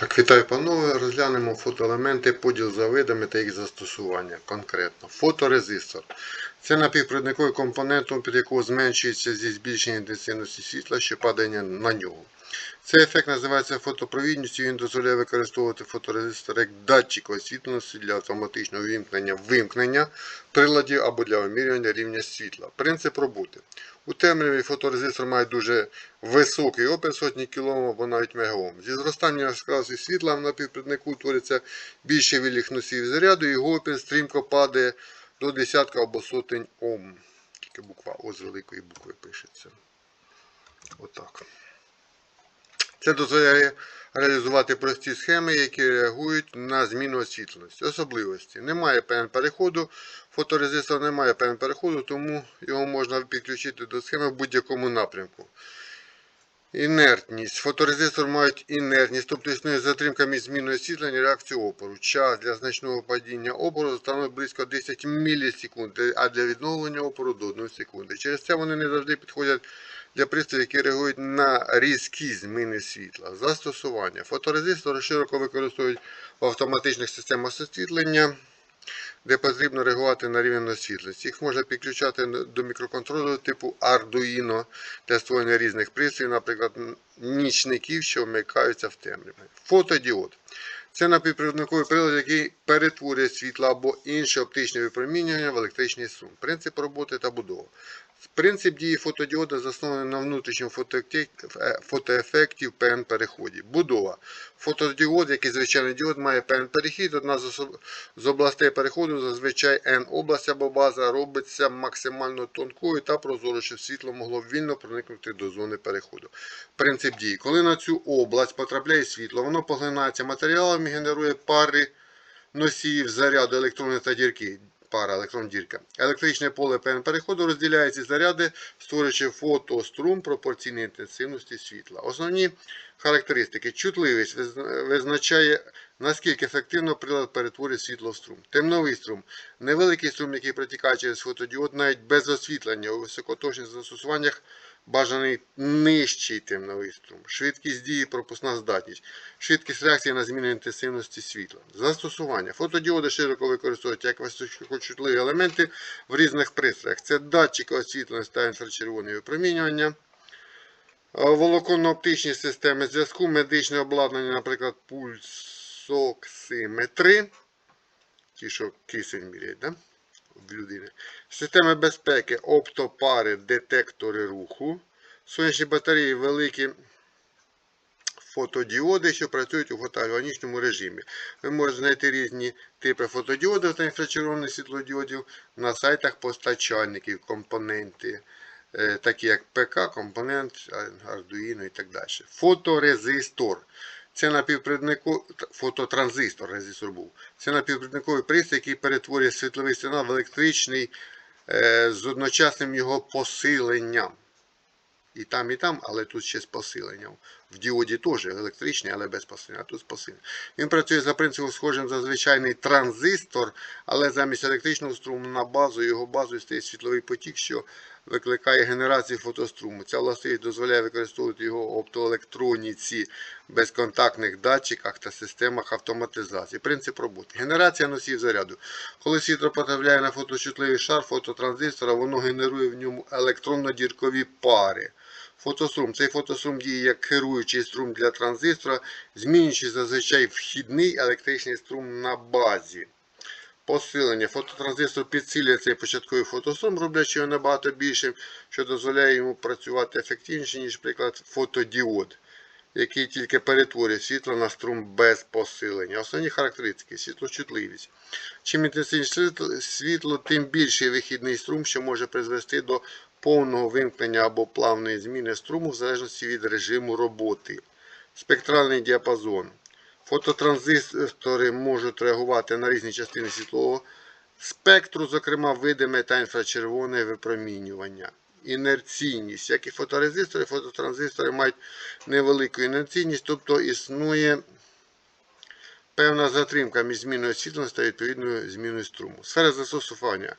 Так, вітаю панове. Розглянемо фотоелементи, поділ за видами та їх застосування. Конкретно. Фоторезистор. Це напівпровідниковий компонент, під якого зменшується зі збільшенням інтенсивності світла, що падає на нього. Цей ефект називається фотопровідністю. Він дозволяє використовувати фоторезистор як датчик освітленості для автоматичного вимкнення вимкнення приладів або для вимірювання рівня світла. Принцип роботи. У темряві фоторезистор має дуже високий опір сотні кОм або навіть мегаом. Зі зростанням яскравості світла на напівпровіднику утвориться більше віліх носіїв заряду, і його опір стрімко падає до десятка або сотень Ом. Тільки буква О з великої букви пишеться. Отак. Це дозволяє реалізувати прості схеми, які реагують на зміну освітленості. Особливості. Немає ПН переходу, фоторезистор не має ПН переходу, тому його можна підключити до схеми в будь-якому напрямку. Інертність. Фоторезистор мають інертність, тобто існує затримка між зміною освітлення і реакцією опору. Час для значного падіння опору становить близько 10 мілісекунд, а для відновлення опору до 1 секунди. Через це вони не завжди підходять для пристроїв, які реагують на різкі зміни світла. Застосування. Фоторезистори широко використовують в автоматичних системах освітлення, де потрібно реагувати на рівень освітленості. Їх можна підключати до мікроконтролю типу Arduino для створення різних пристроїв, наприклад, нічників, що вмикаються в темряві. Фотодіод. Це напівпровідниковий прилад, який перетворює світло або інше оптичне випромінювання в електричний сум. Принцип роботи та будова. Принцип дії фотодіода заснований на внутрішньому фотоефекті в ПН переході. Будова. Фотодіод, як і звичайний діод, має ПН перехід. Одна з областей переходу, зазвичай N область або база, робиться максимально тонкою та прозорою, щоб світло могло вільно проникнути до зони переходу. Принцип дії. Коли на цю область потрапляє світло, воно поглинається матеріалом і генерує пари носіїв заряду електрони та дірки пара електрон дірка. Електричне поле ПН переходу розділяє ці заряди, створюючи фотострум пропорційної інтенсивності світла. Основні характеристики. Чутливість визначає, наскільки ефективно прилад перетворює світло в струм. Темновий струм невеликий струм, який протікає через фотодіод, навіть без освітлення у високоточних застосуваннях бажаний нижчий темновий струм, швидкість дії, пропускна здатність, швидкість реакції на зміну інтенсивності світла. Застосування. Фотодіоди широко використовують як високочутливі елементи в різних пристроях. Це датчики освітленості та інфрачервоного випромінювання. Волоконно-оптичні системи зв'язку, медичне обладнання, наприклад, пульсоксиметри. Ті, що кисень міряють, да? В людини. Системи безпеки, оптопари, детектори руху. Сонячні батареї, великі фотодіоди, що працюють у фотоалганічному режимі. Ви можете знайти різні типи фотодіодів та інфрачервоних світлодіодів на сайтах постачальників, компоненти, е, такі як ПК, компонент, Arduino і так далі. Фоторезистор. Це напівпровідниковий фототранзистор, резистор був. Це напівпровідниковий пристрій, який перетворює світловий сигнал в електричний е, з одночасним його посиленням. І там, і там, але тут ще з посиленням. В діоді теж електричний, але без. А тут з. Він працює за принципом схожим за звичайний транзистор, але замість електричного струму на базу його базою стає світловий потік, що викликає генерацію фотоструму. Ця властивість дозволяє використовувати його в оптоелектроніці, безконтактних датчиках та системах автоматизації. Принцип роботи. Генерація носів заряду. Коли світло потрапляє на фоточутливий шар фототранзистора, воно генерує в ньому електронно-діркові пари. Фотострум. Цей фотострум діє як керуючий струм для транзистора, змінюючи зазвичай вхідний електричний струм на базі. Посилення. Фототранзистор підсилює цей початковий фотострум, роблячи його набагато більшим, що дозволяє йому працювати ефективніше, ніж, наприклад, фотодіод, який тільки перетворює світло на струм без посилення. Основні характеристики світлочутливість. Чим інтенсивніше світло, тим більший вихідний струм, що може призвести до повного вимкнення або плавної зміни струму в залежності від режиму роботи. Спектральний діапазон. Фототранзистори можуть реагувати на різні частини світлового спектру, зокрема видиме та інфрачервоне випромінювання. Інерційність. Як і фоторезистори, фототранзистори мають невелику інерційність, тобто існує певна затримка між зміною освітленості та відповідною зміною струму. Сфера застосування.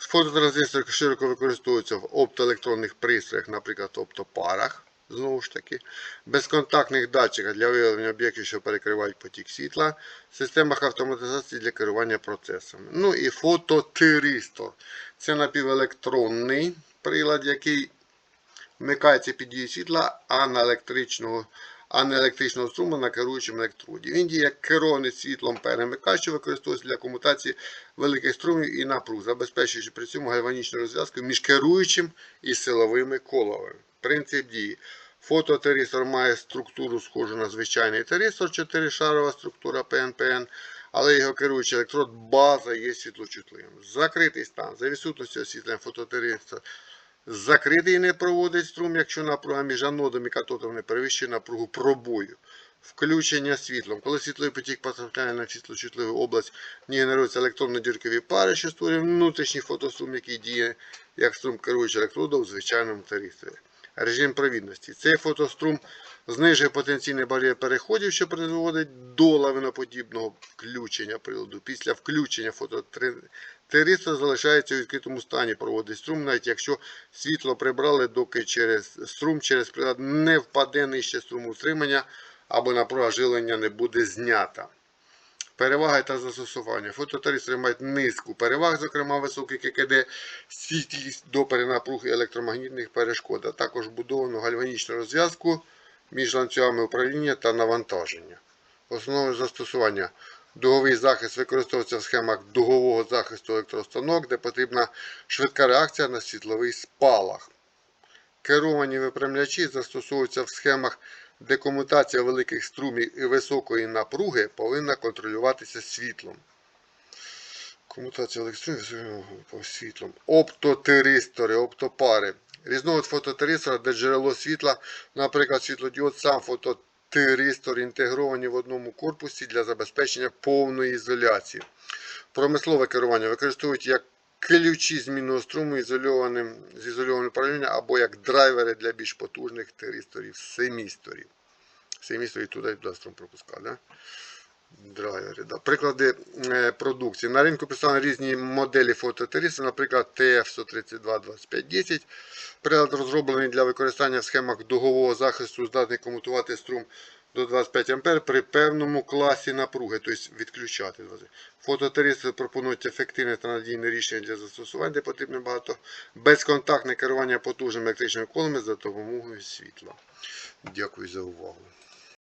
Фототранзистори широко використовуються в оптоелектронних пристроях, наприклад, оптопарах. знову ж таки, безконтактних датчиках для виявлення об'єктів, що перекривають потік світла, системах автоматизації для керування процесами. Ну і фототиристор. Це напівелектронний прилад, який вмикається під дією світла, а на електричного, а не електричного струму на керуючому електроді. Він діє як керований світлом перемикач, що використовується для комутації великих струмів і напруг, забезпечуючи при цьому гальванічну розв'язку між керуючим і силовими колами. Принцип дії. Фототеристор має структуру схожу на звичайний теристор, 4-шарова структура ПНПН, але його керуючий електрод база є світлочутливим. Закритий стан. За відсутністю освітлення фототеристор закритий не проводить струм, якщо напруга між анодом і катодом не перевищує напругу пробою. Включення світлом. Коли світловий потік потрапляє на світлочутливу область, в ній електронно-діркові пари, що створює внутрішній фотострум, який діє як струм керуючого електроду у звичайному теристорі. Режим провідності. Цей фотострум знижує потенційний бар'єр переходів, що призводить до лавиноподібного включення приладу. Після включення фототеристор залишається у відкритому стані, проводить струм, навіть якщо світло прибрали, доки через струм через прилад не впаде нижче струму утримання або напруга жилення не буде знята. Переваги та застосування. Фототеристори мають низку переваг, зокрема високий ККД, стійкість до перенапруг і електромагнітних перешкод, а також вбудовану гальванічну розв'язку між ланцюгами управління та навантаження. Основне застосування. Дуговий захист використовується в схемах дугового захисту електроустановок, де потрібна швидка реакція на світловий спалах. Керовані випрямлячі застосовуються в схемах, де комутація великих струмів і високої напруги повинна контролюватися світлом. Комутація великих струмів по світлом. Оптотеристори, оптопари. Різновид фототеристора, де джерело світла, наприклад, світлодіод, сам фототеристор інтегровані в одному корпусі для забезпечення повної ізоляції. Промислове керування використовують як ключі змінного струму ізольованим, з ізольованим управлінням або як драйвери для більш потужних теристорів, семісторів. Семісторів туди туди струм пропускає. Да? Драйвери, да. Приклади е, продукції. На ринку представлені різні моделі фототеристів, наприклад, TF132-2510. Прилад розроблений для використання в схемах дугового захисту, здатний комутувати струм до 25 А при певному класі напруги, тобто відключати. Фототеристи пропонують ефективне та надійне рішення для застосування, де потрібно багато безконтактне керування потужними електричними колами за допомогою світла. Дякую за увагу.